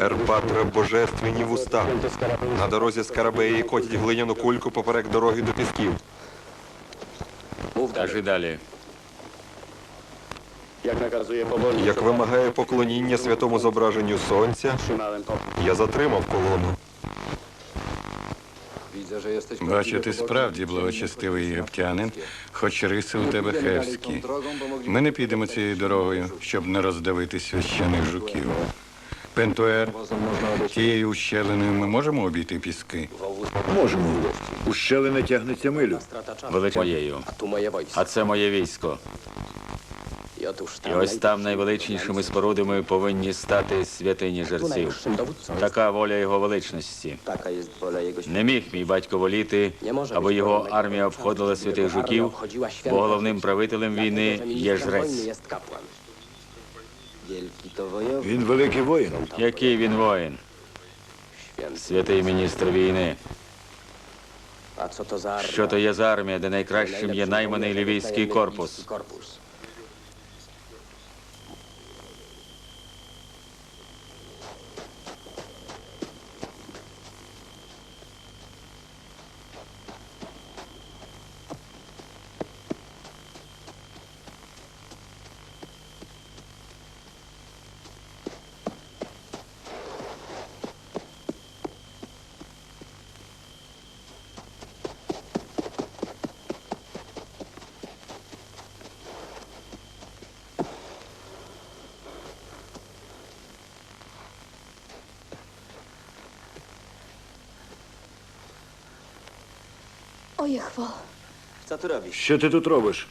Ерпатре божественні вуста. На дорозі Скарабеї котять глиняну кульку поперек дороги до пісків. Кажи далі. Як вимагає поклоніння святому зображенню сонця, я затримав колону. Бачу, ти справді благочестивий єгиптянин, хоч риси у тебе хевські. Ми не підемо цією дорогою, щоб не роздавити священих жуків. Пентуер, тією ущелиною ми можемо обійти піски? Можемо. Ущелина тягнеться милю. Wojsko. А це моє військо. І ось там найвеличнішими спорудами повинні стати святині жерців. Така воля його величності. Не міг мій батько воліти, аби його армія обходила святих жуків, бо головним правителем війни є жрець. Він великий воїн. Який він воїн, святий міністр війни. Що то є за армія, де найкращим є найманий лівійський корпус? Tu? Що ти тут робиш?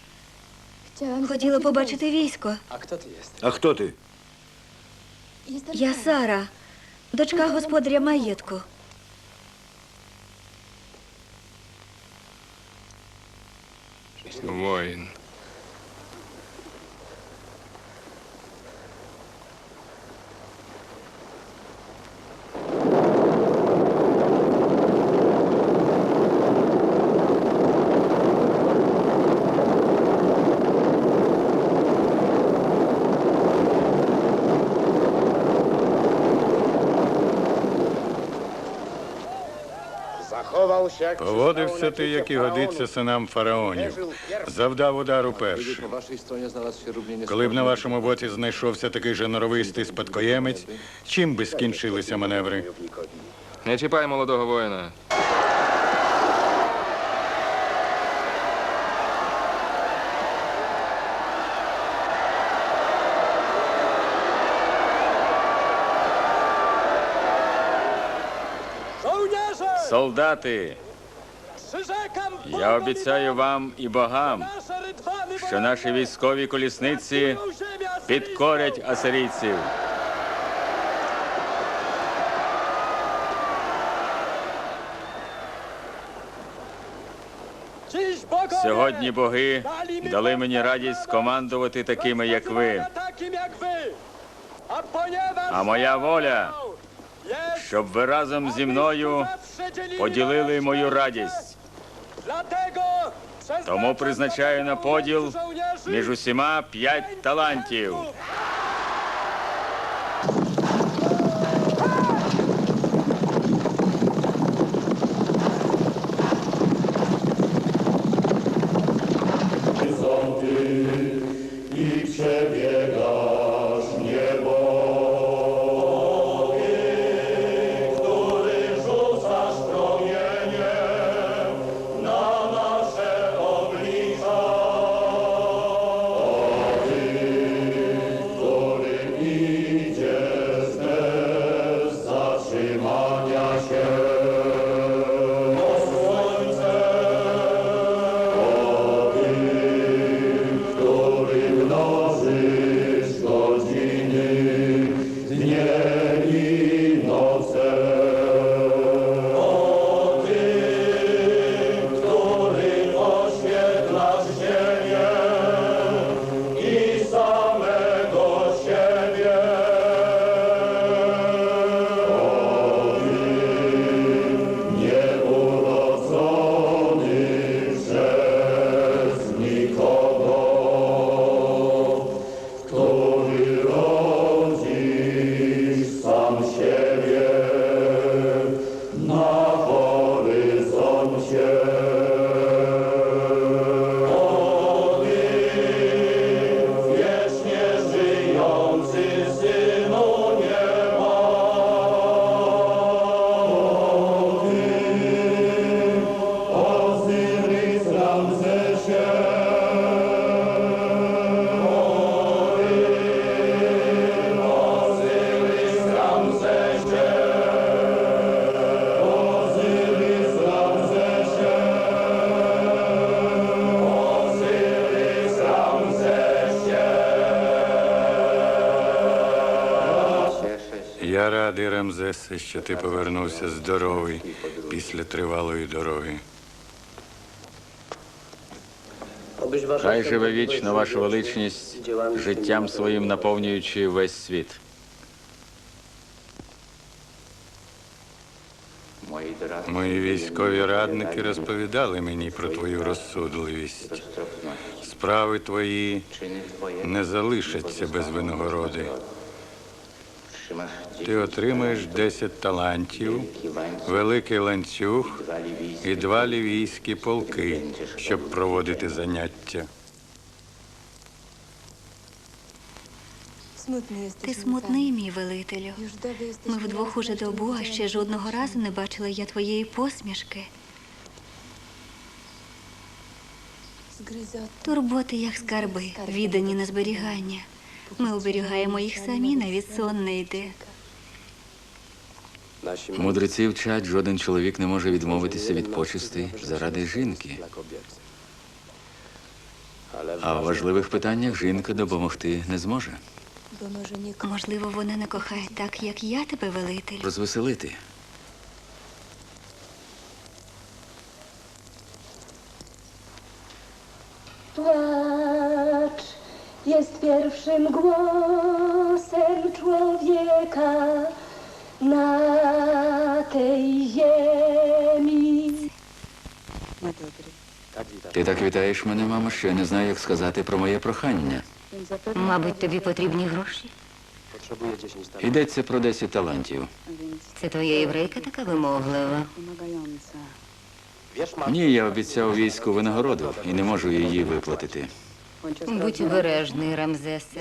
Хотіла побачити військо. А хто ти є? А хто ти? Я Сара, дочка господаря маєтку. Поводився ти, як і годиться синам фараонів. Завдав удару перший. Коли б на вашому боці знайшовся такий же норовистий спадкоємець, чим би скінчилися маневри? Не чіпай молодого воїна. Солдати, я обіцяю вам і богам, що наші військові колісниці підкорять асирійців. Сьогодні боги дали мені радість командувати такими, як ви. А моя воля, щоб ви разом зі мною поділили мою радість. Тому призначаю на поділ між усіма п'ять талантів. Рамзесе, що ти повернувся здоровий після тривалої дороги. Хай живе вічно ваша величність, життям своїм наповнюючи весь світ. Мої військові радники розповідали мені про твою розсудливість. Справи твої не залишаться без винагороди. Ти отримаєш 10 талантів, великий ланцюг і два лівійські полки, щоб проводити заняття. Ти смутний, мій велителю. Ми вдвох уже добу, а ще жодного разу не бачила я твоєї посмішки. Турботи, як скарби, віддані на зберігання. Ми оберігаємо їх самі, навіть сон не йде. Мудреці вчать, жоден чоловік не може відмовитися від почестей заради жінки. А в важливих питаннях жінка допомогти не зможе. Можливо, вони не кохають так, як я тебе, велителю. Розвеселити. Jest pierwszym głosem człowieka na tej ziemi. Ти так вітаєш мене, мамо, що я не знаю, як сказати про моє прохання. Мабуть, тобі потрібні гроші. Potrzebuję 10 talentów. Йдеться про 10 талантів. Це твоя єврейка така вимоглива. Ні, я обіцяв війську винагороду і не можу її виплатити. Будь обережний, Рамзесе.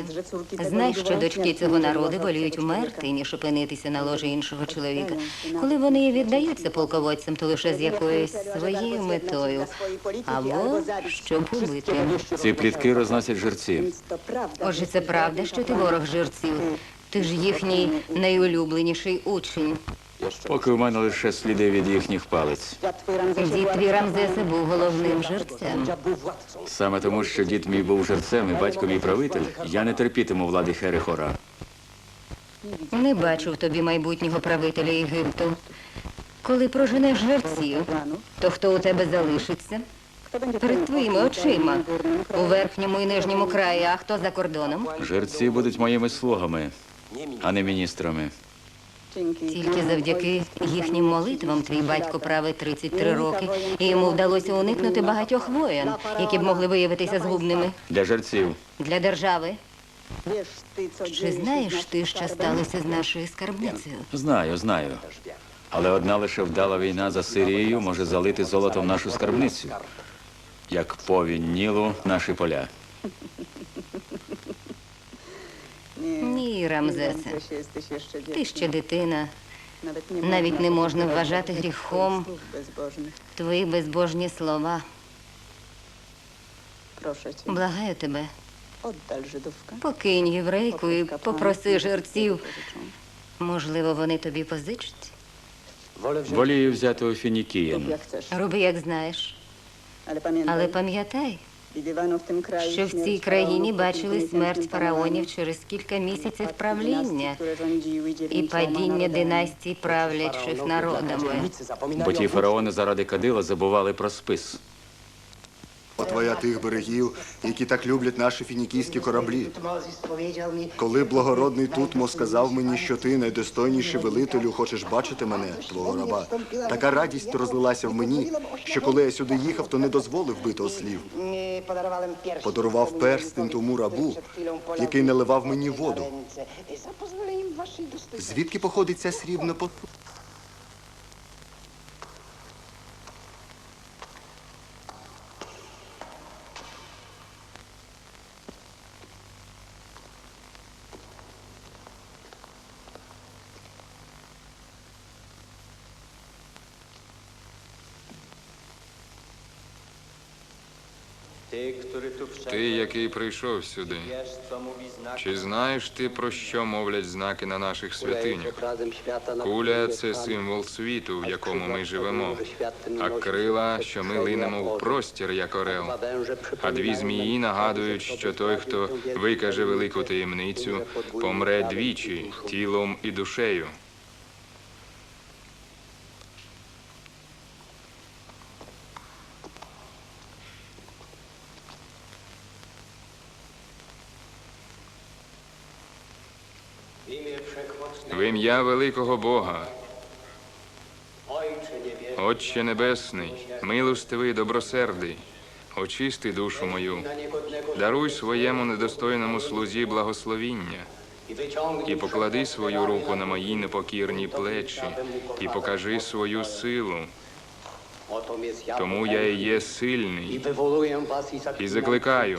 Знай, що дочки цього народу воліють умерти, ніж опинитися на ложі іншого чоловіка. Коли вони віддаються полководцям, то лише з якоюсь своєю метою або щоб убити. Ці плітки розносять жерці. Отже, це правда, що ти ворог жерців. Ти ж їхній найулюбленіший учень. Поки у мене лише сліди від їхніх палець. Дід твій Рамзесе був головним жерцем. Саме тому, що дід мій був жерцем і батько мій правитель, я не терпітиму влади Херихора. Не бачу в тобі майбутнього правителя Єгипту. Коли проженеш жерців, то хто у тебе залишиться? Перед твоїми очима, у верхньому і нижньому краї, а хто за кордоном? Жерці будуть моїми слугами, а не міністрами. Тільки завдяки їхнім молитвам твій батько править 33 роки, і йому вдалося уникнути багатьох воєн, які б могли виявитися згубними Для жерців для держави. Чи знаєш ти, що сталося з нашою скарбницею? знаю, знаю. Але одна лише вдала війна за Сирією може залити золотом нашу скарбницю, як повінь Нілу наші поля. Ні, Рамзесе. Ти ще дитина. Навіть не можна вважати гріхом твої безбожні слова. Благаю тебе, покинь єврейку і попроси жерців. Можливо, вони тобі позичать? Волію взяти у Rób Фінікієн. Роби, як знаєш. Але пам'ятай, що в цій країні бачили смерть фараонів через кілька місяців правління і падіння династій правлячих народами. Бо ті фараони заради кадила забували про спис. Твоя тих берегів, які так люблять наші фінікійські кораблі. Коли благородний Тутмо сказав мені, що ти найдостойніший велителю хочеш бачити мене, твого раба, така радість розлилася в мені, що коли я сюди їхав, то не дозволив бити ослів. Подарував перстень тому рабу, який наливав мені воду. Звідки походить ця срібна по... Ти, який прийшов сюди, чи знаєш ти, про що мовлять знаки на наших святинях? Куля це символ світу, в якому ми живемо, а крила, що ми линемо в простір, як орел. А дві змії нагадують, що той, хто викаже велику таємницю, помре двічі тілом і душею. В ім'я великого Бога, Отче Небесний, милостивий, добросердий, очисти душу мою, даруй своєму недостойному слузі благословіння. І поклади свою руку на мої непокірні плечі, і покажи свою силу. Тому я і є сильний. І закликаю,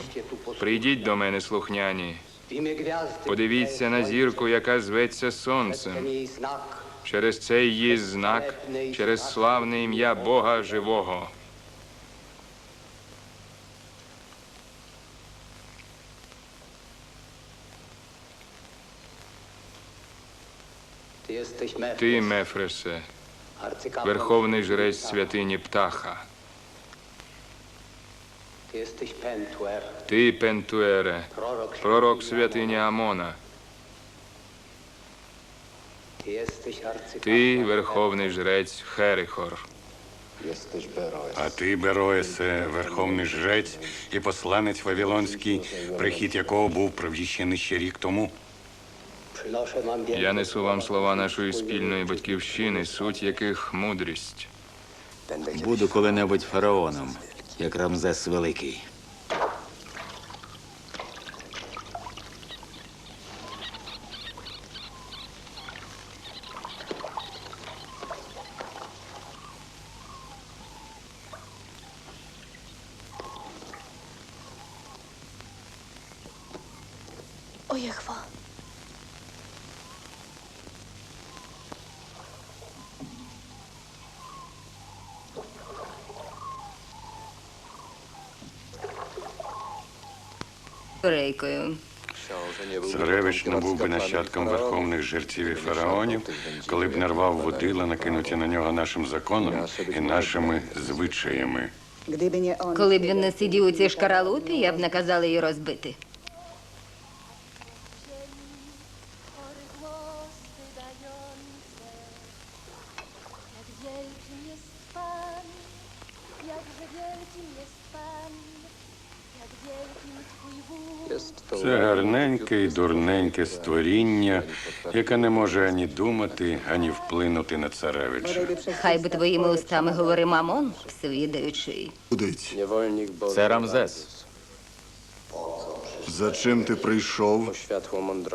прийдіть до мене слухняні. Подивіться на зірку, яка зветься сонцем. Через цей її знак, через славне ім'я Бога живого. Ти, Мефресе, верховний жрець святині Птаха. Ти, Пентуере, пророк святині Амона. Ти, верховний жрець Херихор. А ти, Бероесе, верховний жрець і посланець Вавилонський, прихід якого був провіщений ще рік тому. Я несу вам слова нашої спільної батьківщини, суть яких мудрість. Буду коли-небудь фараоном, як Рамзес Великий. Оєхва. Рейкою. Царевич не був би нащадком верховних жерців і фараонів, коли б не рвав водила, накинуті на нього нашим законом і нашими звичаями. Коли б він не сидів у цій шкаралупі, я б наказала її розбити. Гарненьке і дурненьке створіння, яке не може ані думати, ані вплинути на царевича. Хай би твоїми устами говори мамон, всевідаючий. Це Рамзес. за чим ти прийшов?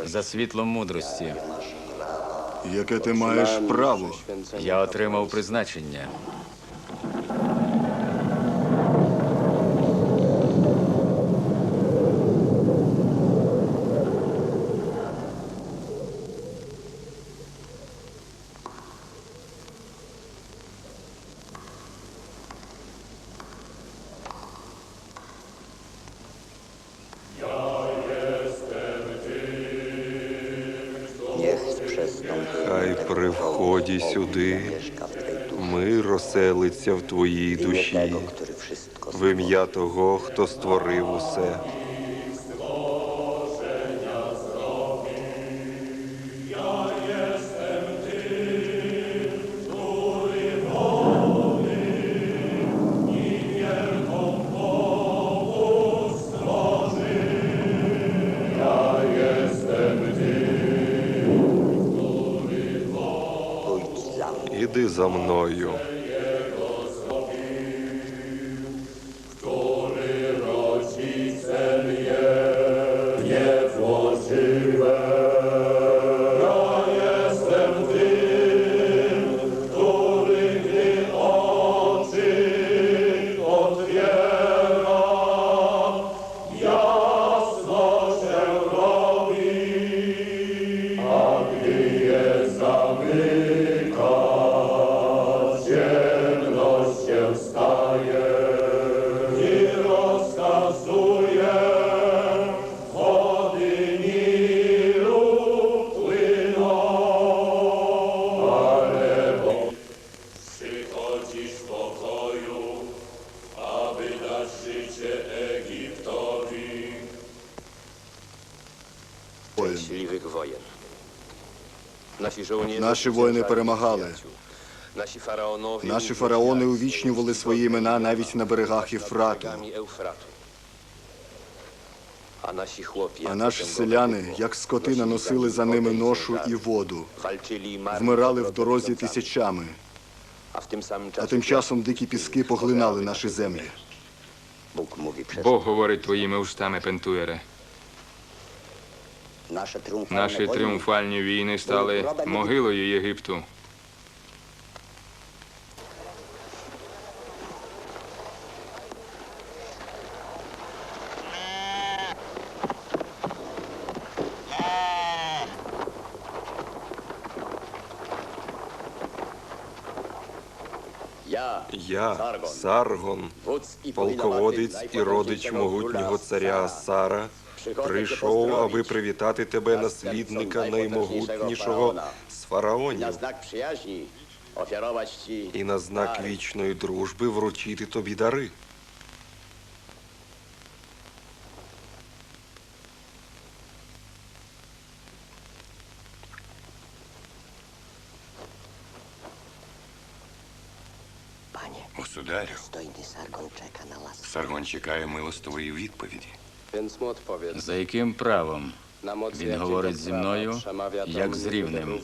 За світлом мудрості. Яке ти маєш право? Я отримав призначення. Хай при вході сюди мир оселиться в твоїй душі. В ім'я того, хто створив усе. Іди за Наші воїни перемагали. Наші фараони увічнювали свої імена навіть на берегах Єфрату. А наші селяни, як скотина, носили за ними ношу і воду, вмирали в дорозі тисячами, а тим часом дикі піски поглинали наші землі. Бог говорить твоїми устами, Пентуере. Наші тріумфальні війни стали могилою Єгипту. Я, Саргон, полководець і родич могутнього царя Сара, прийшов, аби привітати тебе, наслідника наймогутнішого з фараонів, і на знак вічної дружби вручити тобі дари. Panie, Государю. Саргон чекає милостивої відповіді. За яким правом? Він говорить зі мною, як з рівним.